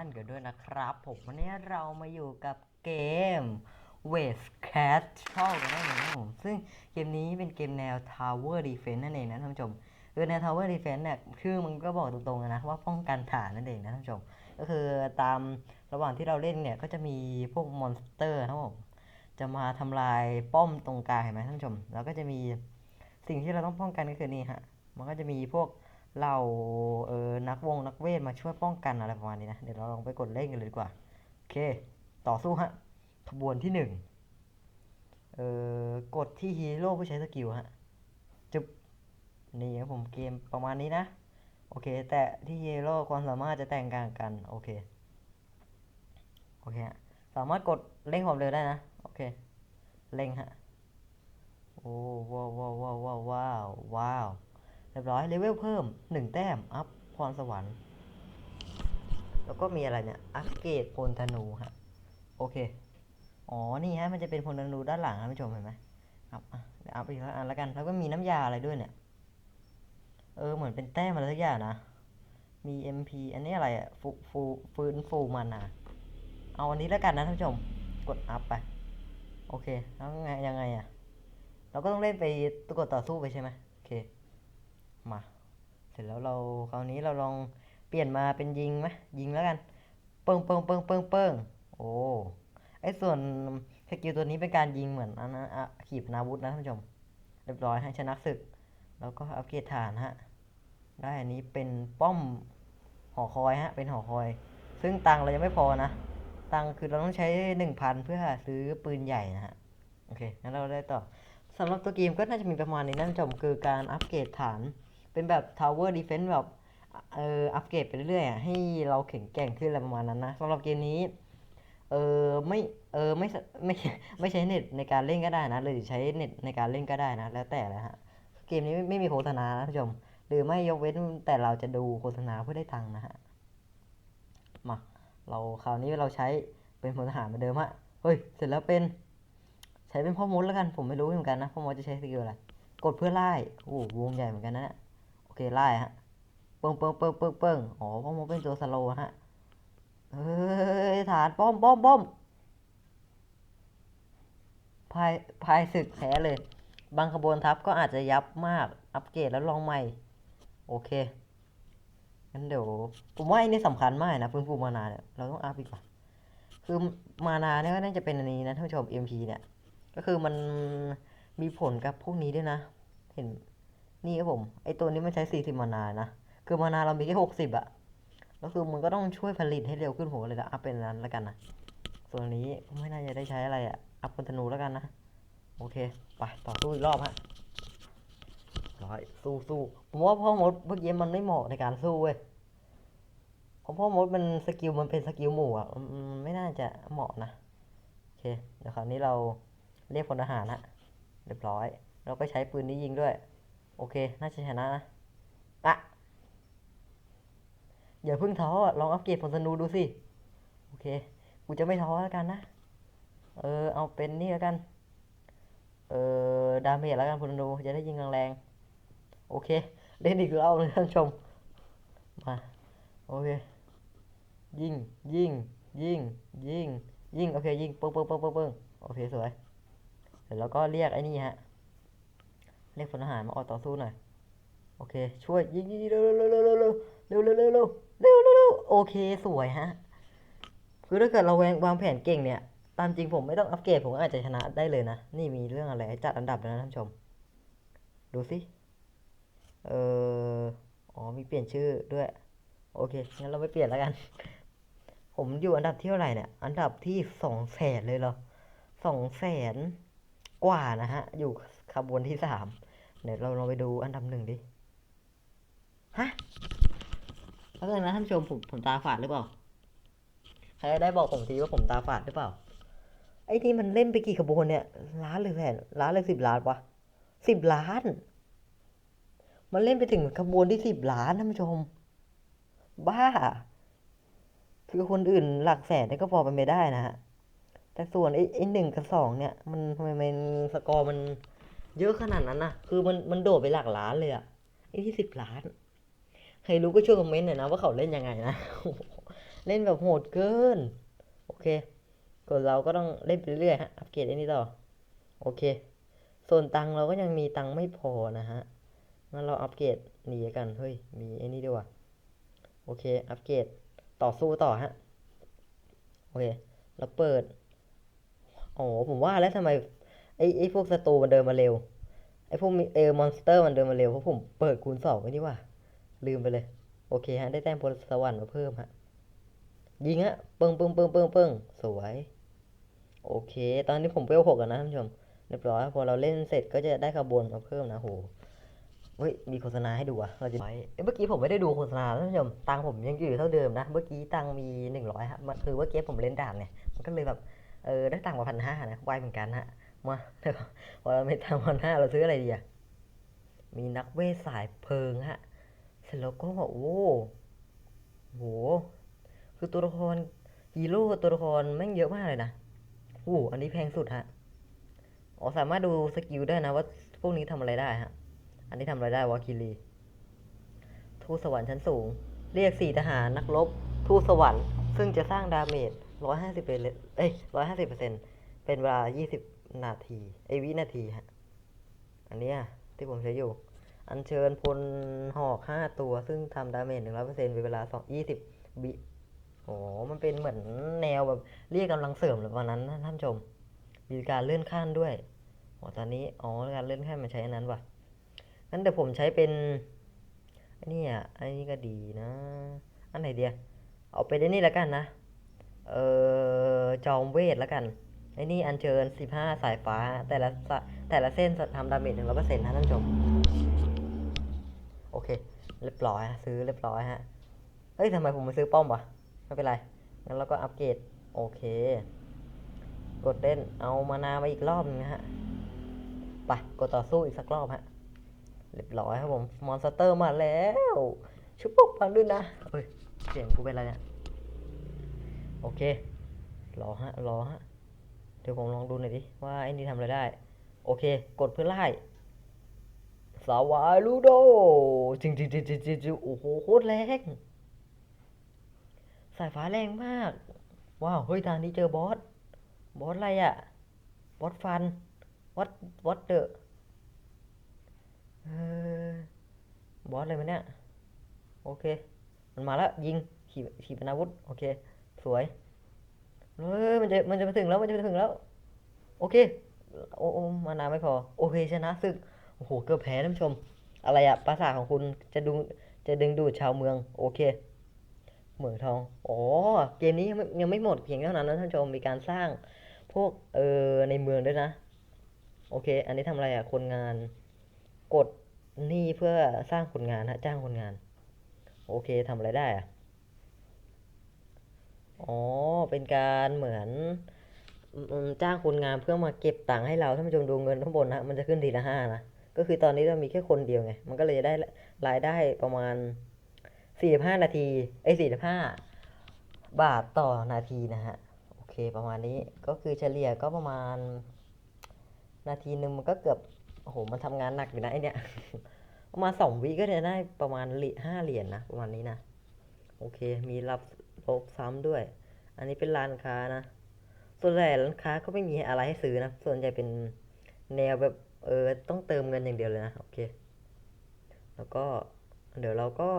ท่านกันด้วยนะครับ ผมวันนี้เรามาอยู่กับเกม Wave Cat ช่องกันได้เลยนะครับผมซึ่งเกมนี้เป็นเกมแนว Tower Defense นั่นเองนะท่านผู้ชมคือแนว Tower Defense เนี่ยชื่อมันก็บอกตรงๆนะว่าป้องกันฐานนั่นเองนะท่านผู้ชม ก็คือตามระหว่างที่เราเล่นเนี่ยก็จะมีพวกมอนสเตอร์นะครับผมจะมาทำลายป้อมตรงกลางเห็นไหมท่านผู้ชม แล้วก็จะมีสิ่งที่เราต้องป้องกันก็คือนี่ฮะมันก็จะมีพวก เราเออนักวงนักเวทมาช่วยป้องกันอะไรประมาณนี้นะ เดี๋ยวเราลองไปกดเล่นกันเลยดีกว่า โอเค ต่อสู้ฮะ ขบวนที่หนึ่งเออกดที่ฮีโร่เพื่อใช้สกิลฮะ จุบนี่ครับผมเกมประมาณนี้นะ โอเค แต่ที่ฮีโร่ความสามารถจะแต่งกลางกัน โอเค โอเคฮะ สามารถกดเร่งความเร็วได้นะ โอเค เร่งฮะ โอ้ว้าวว้าวว้าวว้าวว้าวว้าว รียบร้อยเลเวลเพิ่มหนึ่งแต้ม อัพพรสวรรค์ แล้วก็มีอะไรเนี่ย อัปเกรดพลธนูฮะ โอเค อ๋อ นี่ฮะ มันจะเป็นพลธนูด้านหลังนะผู้ชมเห็นไหมอัพเดี๋ยวอัพอีกแล้วอันละกัน แล้วก็มีน้ำยาอะไรด้วยเนี่ย เออ เหมือนเป็นแต้มอะไรสักอย่างนะ มี MP อันนี้อะไรอะฟูฟูฟื้นฟูมานาเอาอันนี้แล้วกันนะท่านผู้ชม กดอัพไป โอเค แล้วไงยังไงอะเราก็ต้องเล่นไปตกดต่อสู้ไปใช่ไหมโอเค มา เสร็จแล้วเราคราวนี้เราลองเปลี่ยนมาเป็นยิงไหมยิงแล้วกัน เปิงเปิงเปิงเปิงเปิงโอ้ไอส่วนสกิลตัวนี้เป็นการยิงเหมือนอันนั้นขีปนาวุธนะท่านผู้ชม เรียบร้อยให้ชนะศึก แล้วก็อัปเกรดฐานฮะ ได้อันนี้เป็นป้อมหอคอยฮะ เป็นหอคอย ซึ่งตังเรายังไม่พอนะ ตังค์คือเราต้องใช้หนึ่งพันเพื่อซื้อปืนใหญ่นะฮะ โอเค งั้นเราได้ต่อสำหรับตัวเกมก็น่าจะมีประมาณนี้นะท่านผู้ชม คือการอัปเกรดฐาน เป็นแบบ Tower Defense แบบเอออัปเกรดไปเรื่อยๆอะให้เราแข็งแกร่งขึ้นอะไรประมาณนั้นนะสำหรับเกมนี้เออไม่เออไม่ไม่ไม่ใช้เน็ตในการเล่นก็ได้นะหรือใช้เน็ตในการเล่นก็ได้นะ แล้วแต่ลยฮะเกมนี้ไม่ไม่มีโฆษณานะท่านผู้ชมหรือไม่ยกเว้นแต่เราจะดูโฆษณาเพื่อได้ตังค์นะฮะมาเราคราวนี้เราใช้เป็นพลทหารเหมือนเดิมฮะเฮ้ยเสร็จแล้วเป็น ใช้เป็นพ่อมดแล้วกันผมไม่รู้เหมือนกันนะพ่อมดจะใช้สกิลอะไรกดเพื่อไล่โอ้วงใหญ่เหมือนกันนะเนี่ย เคไล่ฮะเปิงเปิงเปิงเปิงเปิงอ๋อพ่อมดเป็นตัวสโลว์ฮะเฮ้ยฐานป้อมป้อมป้อมพายพายศึกแพ้เลย บางขบวนทัพก็อาจจะยับมาก อัปเกรดแล้วลองใหม่ โอเคงั้นเดี๋ยว ผมว่าไอ้นี่สำคัญมากนะฟื้นฟูมานาเนี่ย เราต้องอัพอีกว่าคือมานาเนี่ยก็น่าจะเป็นอันนี้นะท่านผู้ชม MP เนี่ย ก็คือมันมีผลกับพวกนี้ด้วยนะ เห็น นี่ครับผมไอตัวนี้มันใช้ 40 มานานะ คือมานาเรามีแค่60อะแล้วคือมันก็ต้องช่วยผลิตให้เร็วขึ้นผมเลยจะอัพเป็นนั้นแล้วกันนะ ส่วนนี้ไม่น่าจะได้ใช้อะไรอะอัพเป็นธนูแล้วกันนะ โอเค ไปต่อสู้อีกรอบฮะร้อยสู้สู้ผมว่าพ่อมดเมื่อกี้มันไม่เหมาะในการสู้เว้ยเพราะพ่อมดมันสกิลมันเป็นสกิลหมู่อะมไม่น่าจะเหมาะนะโอเคเดี๋ยวคราวนี้เราเรียกพลทหารฮะเรียบร้อย เราก็ใช้ปืนนี้ยิงด้วย โอเค น่าจะชนะนะอะอย่าเพิ่งท้อลองอัปเกรดผลธนูดูสิ โอเค กูจะไม่ท้อแล้วกันนะ เออ เอาเป็นนี่แล้วกัน เออ ดาเมจแล้วกันพลธนูจะได้ยิงแรงๆ โอเค เล่นอีกรอบเลยท่านชม มา โอเค ยิง ยิง ยิง ยิง ยิง โอเค ยิงปึ้งปึ้งปึ้งปึ้งปึ้งโอเค สวยเสร็จแล้วก็เรียกไอ้นี่ฮะ เรียกพลทหารมาออกต่อสู้หน่อย โอเค ช่วยยิงยิงเร็วเร็วเร็วเร็วเร็วเร็วเร็วเร็วเร็วเร็วเร็วโอเคสวยฮะ คือถ้าเกิดเราวางแผนเก่งเนี่ย ตามจริงผมไม่ต้องอัปเกรดผมก็อาจจะชนะได้เลยนะ นี่มีเรื่องอะไรจัดอันดับแล้วนะท่านผู้ชม ดูสิ เอออ๋อมีเปลี่ยนชื่อด้วย โอเค งั้นเราไม่เปลี่ยนแล้วกัน ผมอยู่อันดับที่เท่าไหร่เนี่ย อันดับที่สองแสนเลยเหรอสองแสนกว่านะฮะ อยู่ขบวนที่สาม เดี๋ยวเราลองไปดูอันดับหนึ่งดิ ฮะแล้วกันนะท่านผู้ชมผมผมตาฝาดหรือเปล่า ใครได้บอกผมทีว่าผมตาฝาดหรือเปล่า ไอ้ที่มันเล่นไปกี่ขบวนเนี่ย ล้านหรือแสนล้านหรือสิบล้านวะสิบล้าน มันเล่นไปถึงขบวนที่สิบล้านท่านผู้ชม บ้า คือคนอื่นหลักแสนเนี่ยก็พอเป็นไปได้นะฮะ แต่ส่วนไอ้ไอ้หนึ่งกับสองเนี่ย มันทำไมมันสกอร์มัน เยอะขนาดนั้นนะคือมันมันโดดไปหลักล้านเลยอะไอ้ที่สิบล้าน ใครรู้ก็ช่วยคอมเมนต์หน่อยนะว่าเขาเล่นยังไงนะ เล่นแบบโหดเกิน โอเคกดเราก็ต้องเล่นไปเรื่อยฮะ อัปเกรดไอ้นี่ต่อ โอเค ส่วนตังเราก็ยังมีตังไม่พอนะฮะ งั้นเราอัปเกรดหนีกัน เฮ้ย มีไอ้นี่ด้วยว่ะโอเค อัปเกรดต่อสู้ต่อฮะ โอเคแล้วเปิดอ๋อผมว่าแล้วทำไม ไอ้ไอ้พวกศัตรูมันเดินมาเร็ว ไอ้พวกเออมอนสเตอร์มันเดินมาเร็วเพราะผมเปิดคูณสองไว้นี่ว่ะลืมไปเลย โอเคฮะ ได้แต้มพลสวรรค์มาเพิ่มฮะ ยิงฮะปึ้งปึ้งปึ้งปึ้งปึ้งสวย โอเค ตอนนี้ผมเวลหกแล้วนะท่านผู้ชม เรียบร้อย พอเราเล่นเสร็จก็จะได้ขบวนมาเพิ่มนะโหเฮ้ย มีโฆษณาให้ดูอะเราจะไปเอ้ยเมื่อกี้ผมไม่ได้ดูโฆษณาท่านผู้ชม ตังผมยังอยู่เท่าเดิมนะ เมื่อกี้ตังมีหนึ่งร้อยฮะมันคือเมื่อกี้ผมเล่นด่านไงมันก็เลยแบบ เออ ได้ตังค์มาพันห้านะไวเหมือนกันฮะ มาพอเราไม่ตังค์พันห้าเราซื้ออะไรดีอะมีนักเวทสายเพลิงฮะ เสร็จแล้วก็โอ้โห คือตัวละครฮีโร่ตัวละครแม่งเยอะมากเลยนะโอ้อันนี้แพงสุดฮะอ๋อสามารถดูสกิลได้นะว่าพวกนี้ทำอะไรได้ฮะ อันนี้ทำอะไรได้วะคิรี ทูตสวรรค์ชั้นสูง เรียกสี่ทหารนักรบ ทูตสวรรค์ ซึ่งจะสร้างดาเมจร้อยห้าสิบเปอร์เซ็นต์เอ้ยร้อยห้าสิบเปอร์เซ็นต์เป็นเวลายี่สิบ นาทีไอวินาทีฮะอันนี้ที่ผมใช้อยู่ อัญเชิญพลหอกห้าตัว ซึ่งทำดาเมจหนึ่งร้อยเปอร์เซ็นเป็นเวลาสองยี่สิบวิโอ้มันเป็นเหมือนแนวแบบเรียกกำลังเสริมหรือประมาณนั้นท่านชม มีการเลื่อนขั้นด้วยโอ๋อตอนนี้อ๋อการเลื่อนขั้นมันใช้อันนั้นว่ะงั้นเดี๋ยวผมใช้เป็นอันนี้อะอันนี้ก็ดีนะ อันไหนเดียเอาไปได้นี่แล้วกันนะ เออจอมเวทแล้วกัน ไอ้นี่อัญเชิญสิบห้าสายฟ้า แต่ละแต่ละเส้นทำดาเมจหนึ่งร้อยเปอร์เซ็นต์นะท่านผู้ชม โอเค เรียบร้อยฮะซื้อเรียบร้อยฮะเฮ้ยทำไมผมม่ซื้อป้อมวะไม่เป็นไร งั้นเราก็อัปเกรด โอเค กดเล่นเอามานามาอีกรอบนึงนะฮะ ไป กดต่อสู้อีกสักรอบฮะ เรียบร้อยครับผม มอนสเตอร์มาแล้ว ชุบปุ๊บฟังด้วยนะเฮ้ย เสียงกูเป็นอะไรเนี่ย โอเค รอฮะ รอฮะ ดี๋ยวผมลองดูหน่อยดิว่าไอ้นี่ทำอะไรได้ โอเค กดเพื่อไล่สาวายลูโดจริงจริงจริงจริงจริงโอ้โหโคตรแรงสายฟ้าแรงมาก ว้าวเฮ้ยทางนี้เจอบอสบอสอะไรอะบอสฟันวัดวัดเดอะเออบอสอะไรมันเนี่ย โอเค มันมาแล้วยิงขี่ขี่ปนาวุธ โอเค สวย เฮ้ยมันจะมันจะมาถึงแล้วมันจะมาถึงแล้ว โอเค โอ้มานาไม่พอ โอเคชนะศึกโอ้โหเกือบแพ้ท่านผู้ชม อะไรอะภาษาของคุณจะดูจะดึงดูดชาวเมือง โอเคเหมืองทองอ๋อเกมนี้ยังไม่ยังไม่หมดเพียงเท่านั้นนะท่านผู้ชมมีการสร้างพวกเออในเมืองด้วยนะ โอเค อันนี้ทำอะไรอะคนงาน กดนี่เพื่อสร้างคนงานฮะจ้างคนงาน โอเคทำอะไรได้อะอ๋อ เป็นการเหมือนจ้างคนงานเพื่อมาเก็บตังค์ให้เราท่านผู้ชมดูเงินข้างบนนะมันจะขึ้นทีละห้านะก็คือตอนนี้เรามีแค่คนเดียวไง มันก็เลยได้รายได้ประมาณสี่สิบห้านาทีไอ้สี่สิบห้าบาทต่อนาทีนะฮะโอเคประมาณนี้ก็คือเฉลี่ยก็ประมาณ นาทีหนึ่งมันก็เกือบโอ้โหมันทำงานหนักอยู่นะไอเนี่ยประมาณสองวิก็จะได้ประมาณเหรียญห้าเหรียญนะประมาณนี้นะโอเคมีรับลบซ้ำด้วย อันนี้เป็นร้านค้านะ ส่วนใหญ่ร้านค้าก็ไม่มีอะไรให้ซื้อนะ ส่วนใหญ่เป็นแนวแบบเออต้องเติมเงินอย่างเดียวเลยนะ โอเค แล้วก็เดี๋ยวเราก็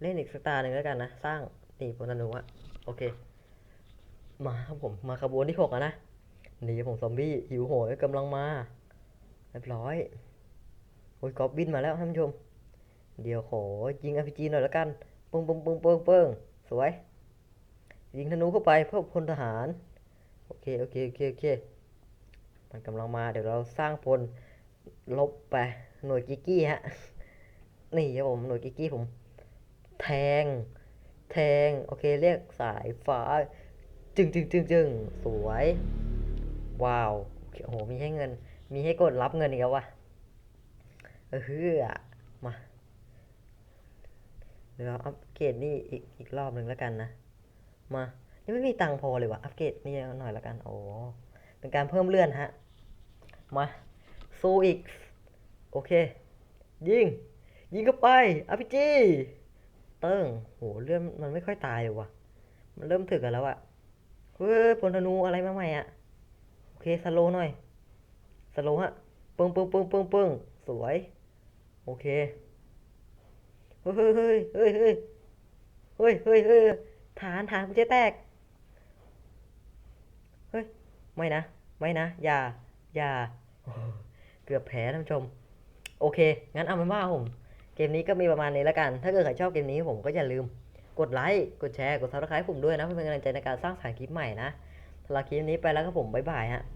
เล่นอีกสตาร์หนึ่งแล้วกันนะ สร้างนี่พลธนูอะโอเค มาครับผมมาขบวนที่หกนะหนีผมซอมบี้หิวโหยกำลังมาเรียบร้อยโอ้ยกอบบินมาแล้วท่านผู้ชม เดี๋ยวขอยิงอ p พีหน่อยและกันปึ้งปึ้งปึ้งปึ้งปึ้งสวย ยิงธนูเข้าไปเพื่อพลทหาร โอเค โอเค โอเค โอเค มันกำลังมา เดี๋ยวเราสร้างพลลบไป หน่วยกิกกี้ฮะ นี่ครับผม หน่วยกิกกี้ผม แทง แทง โอเค เรียกสายฟ้า จึงจึงจึงจึงสวย ว้าว โอ้โห มีให้เงิน มีให้กดรับเงินอีกแล้ววะเออฮือมา เดี๋ยวอัปเกรดนี่อีกอีกรอบหนึ่งแล้วกันนะ มานี่ไม่มีตังค์พอเลยวะอัปเกรดนี่หน่อยละกัน โอ้เป็นการเพิ่มเลื่อนฮะ มาสู้อีก โอเค ยิง ยิงเข้าไปอาพิจีเติ้งโหเรื่อนมันไม่ค่อยตายเลยวะมันเริ่มถึกกันแล้วอะเฮ้ยพลธนูอะไรมาใหม่อะโอเคสโลหน่อยสโลฮะปึ้งปึ้งปึ้งปึ้งปึ้งสวย โอเค เฮ้ยเฮ้ยเฮ้ยเฮ้ยเฮ้ยเฮ้ย ฐานฐานกูจะแตก เฮ้ย ไม่นะ ไม่นะ อย่า อย่า เกือบแพ้ท่านผู้ชม โอเค งั้นเอาเป็นว่าผม เกมนี้ก็มีประมาณนี้แล้วกัน ถ้าเกิดใครชอบเกมนี้ผมก็อย่าลืม กดไลค์ กดแชร์ กดซับสไครต์ผมด้วยนะ เพื่อเป็นกำลังใจในการสร้างสรรค์คลิปใหม่นะสำหรับคลิปนี้ไปแล้วก็ผมบ๊ายบายฮะ